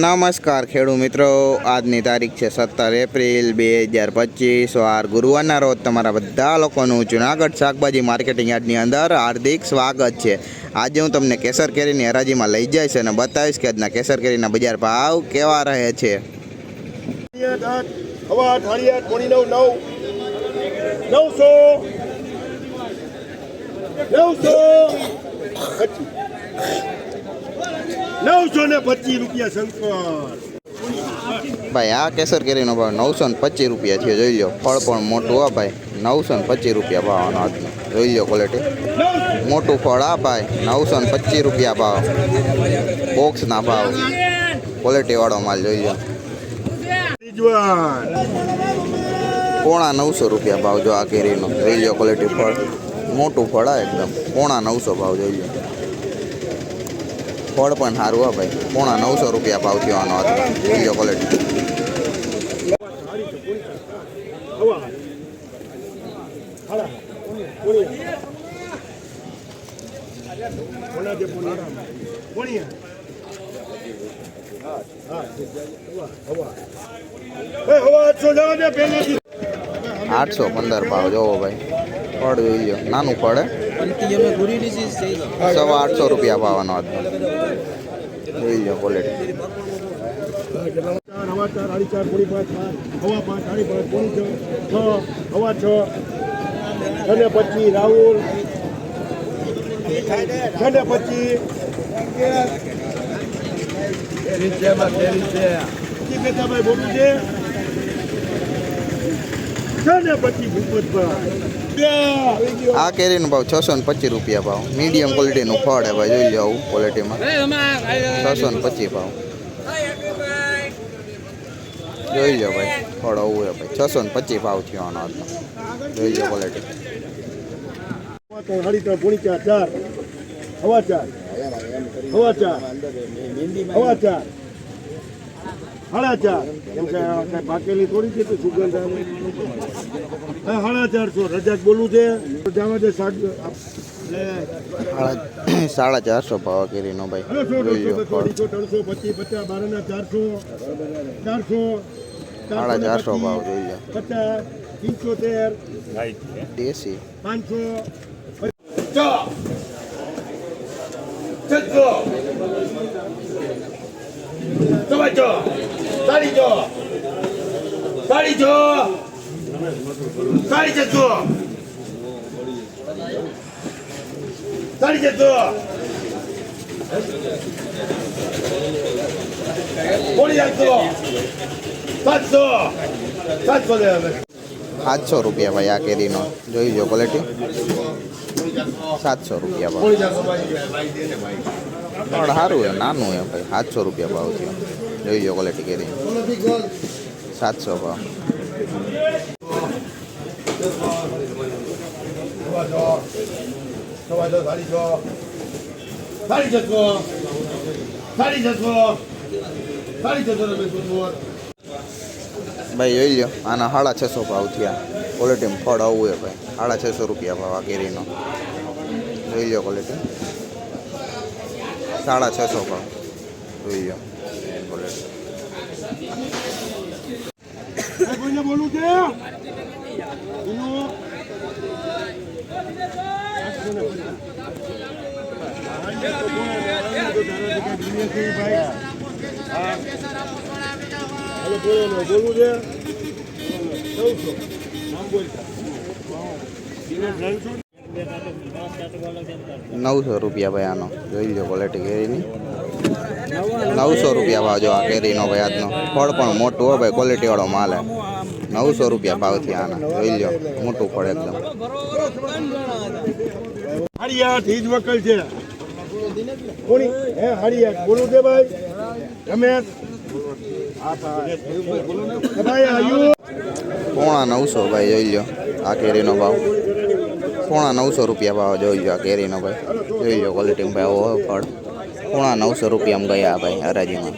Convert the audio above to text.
નમસ્કાર ખેડૂત મિત્રો. આજની તારીખ છે સત્તર એપ્રિલ બે હજાર પચીસ. વાર ગુરુવારના રોજ તમારા બધા લોકોનું જુનાગઢ શાકભાજી માર્કેટિંગ યાર્ડની અંદર હાર્દિક સ્વાગત છે. આજે હું તમને કેસર કેરીની હરાજીમાં લઈ જઈશ અને બતાવીશ કે આજના કેસર કેરીના બજાર ભાવ કેવા રહે છે. નવસો નવસો ને પચીસ રૂપિયા શંકર ભાઈ, આ કેસર કેરીનો ભાવ નવસો ને પચીસ રૂપિયા છે જોઈ લો ફળ પણ મોટું આ ભાઈ. નવસો ને પચીસ રૂપિયા ભાવ આનો આજનો. જોઈ લો ક્વોલિટી મોટું ફળ આ, ભાઈ. નવસો ને પચીસ રૂપિયા ભાવ. બોક્સના ભાવ. ક્વોલિટીવાળો માલ, જોઈ લો પોણા નવસો રૂપિયા ભાવ જો આ કેરીનો. જોઈ લો ક્વોલિટી ફળ. મોટું ફળ આ, એકદમ. પોણા નવસો ભાવ, જોઈ લો ફળ પણ સારું હા ભાઈ. પોણા નવસો રૂપિયા ભાવ થયો આનો આજનો જોઈ ક્વોલિટી આઠસો પંદર ભાવ જોવો ભાઈ. ફળ જોઈ લો નાનું ફળ સવા આઠસો રૂપિયા ભાવ આનો આજનો જોઈ લો ક્વોલિટી હવા ચાર સાડી ચાર પોણી પાંચ પાંચ હવા પાંચ સાડી પાંચ પોણી છ છ હવા છ. છ પછી રાહુલ. છ પછી છે છ ને પચીસ ભૂપતભાઈ આ કેરીનો ભાવ છસો ને પચીસ રૂપિયા ભાવ. મીડિયમ ક્વોલિટીનું ફળ હે ભાઈ જોઈ લો આવું ક્વોલિટીમાં છસો ને પચીસ ભાવ. જોઈ લો ભાઈ ફળ આવું હે ભાઈ. છસો ને પચીસ ભાવ થયો આનો આજનો જોઈ લો ક્વોલિટી સાડી ચાર કેમ કે આ પાકેલી થોડી છે સુગંધ આવે? હા સાડા ચારસો રજાક બોલું છે. જવા દે શાક. સાડા સાડા ચારસો ભાવ કેરીનો ભાઈ. ત્રણસો પચીસ પચાસ બારના ચારસો ચારસો સાડા ચારસો ભાવ જોઈએ પચાસ પંચોતેર દેશી પાંચસો તમારે જો સાડી જો સાડી જો સાડી જજો. સાડી જજો સાતસો રૂપિયા ભાઈ આ કેરીનો. જોઈ જો ક્વોલિટી સાતસો રૂપિયા ભાવ. પોણી પણ સારું એ નાનું એ ભાઈ. સાતસો રૂપિયા ભાવ થયો જોઈ લો ક્વોલિટી કેરી સાતસો ભાવ ભાઈ, જોઈ લો આના સાડા છસો ભાવ થયા. ક્વોલિટીમાં ફળ આવું એ ભાઈ. સાડા છસો રૂપિયા ભાવ આ કેરીનો. જોઈ લો ક્વોલિટી સાડા છસો ભાવ. જોઈ લો ક્વોલિટી આ કોઈને બોલવું છે? બોલવું છે ચૌદસો નામ બોલતા નવસો રૂપિયા ભાઈ આનો. જોઈ લો ક્વોલિટી કેરીની. નવસો રૂપિયા ભાવ જો આ કેરીનો ભાઈ આજનો. ફળ પણ મોટું હોય ભાઈ ક્વોલિટીવાળો માલ હે. નવસો રૂપિયા ભાવથી આના. જોઈ લો મોટું ફળ એકદમ. હરિયાઠ ઈ વકલ છે. કોની? હે હરિયાઠ બોલું છે ભાઈ. રમેશ. પોણા નવસો ભાઈ જોઈ લો આ કેરીનો ભાવ. પોણા નવસો રૂપિયા ભાવ જોઈ લો આ કેરીનો ભાઈ. જોઈ લો ક્વોલિટીમાં ભાઈ ફળ. પોણા નવસો રૂપિયામાં ગયા ભાઈ હરાજીમાં.